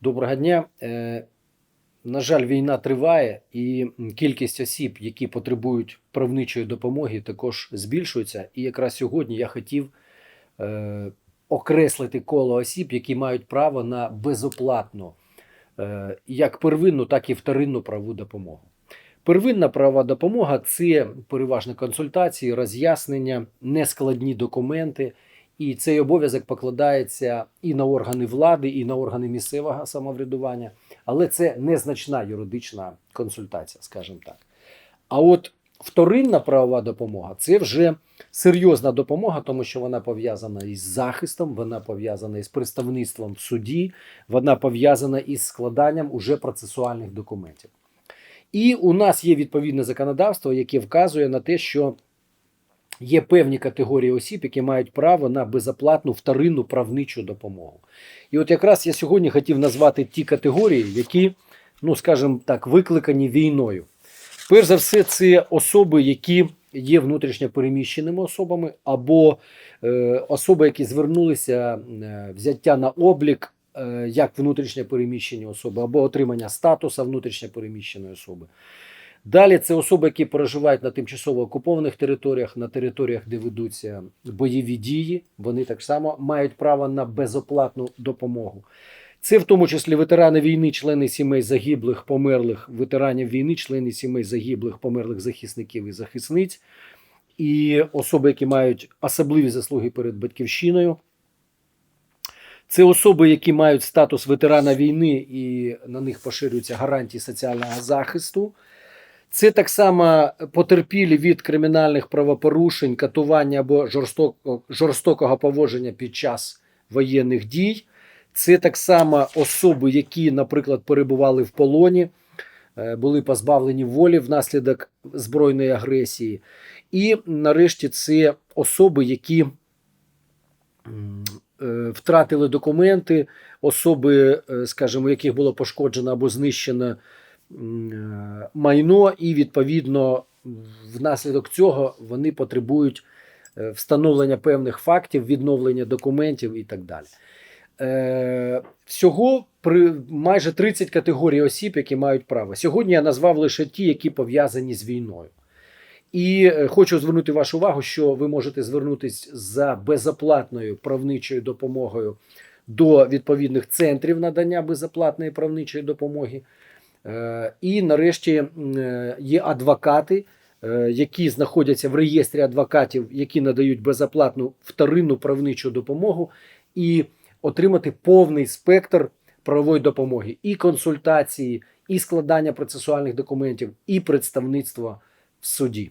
Доброго дня. Е, На жаль, війна триває, і кількість осіб, які потребують правничої допомоги, також збільшується. І якраз сьогодні я хотів е, окреслити коло осіб, які мають право на безоплатну е, як первинну, так і вторинну правову допомогу. Первинна правова допомога це переважно консультації, роз'яснення, нескладні документи. І цей обов'язок покладається і на органи влади, і на органи місцевого самоврядування, але це незначна юридична консультація, скажімо так. А от вторинна правова допомога це вже серйозна допомога, тому що вона пов'язана із захистом, вона пов'язана із представництвом в суді, вона пов'язана із складанням уже процесуальних документів. І у нас є відповідне законодавство, яке вказує на те, що є певні категорії осіб, які мають право на безоплатну вторинну правничу допомогу. І от якраз я сьогодні хотів назвати ті категорії, які, ну скажімо так, викликані війною. Перш за все, це особи, які є внутрішньо переміщеними особами, або е, особи, які звернулися е, взяття на облік е, як внутрішньо переміщені особи, або отримання статусу внутрішньо переміщеної особи. Далі це особи, які проживають на тимчасово окупованих територіях, на територіях, де ведуться бойові дії. Вони так само мають право на безоплатну допомогу. Це в тому числі ветерани війни, члени сімей загиблих, померлих, ветеранів війни, члени сімей загиблих, померлих захисників і захисниць, і особи, які мають особливі заслуги перед батьківщиною. Це особи, які мають статус ветерана війни, і на них поширюються гарантії соціального захисту. Це так само потерпілі від кримінальних правопорушень, катування або жорстоко, жорстокого поводження під час воєнних дій. Це так само особи, які, наприклад, перебували в полоні, е, були позбавлені волі внаслідок збройної агресії. І нарешті це особи, які е, втратили документи, особи, е, скажімо, яких було пошкоджено або знищено майно, і відповідно внаслідок цього вони потребують е, встановлення певних фактів, відновлення документів і так далі. Е, всього при майже 30 категорій осіб, які мають право. Сьогодні я назвав лише ті, які пов'язані з війною. І е, хочу звернути вашу увагу, що ви можете звернутися за безоплатною правничою допомогою до відповідних центрів надання безоплатної правничої допомоги. Е, І нарешті е, є адвокати, е, які знаходяться в реєстрі адвокатів, які надають безоплатну вторинну правничу допомогу, і отримати повний спектр правової допомоги, і консультації, і складання процесуальних документів, і представництво в суді.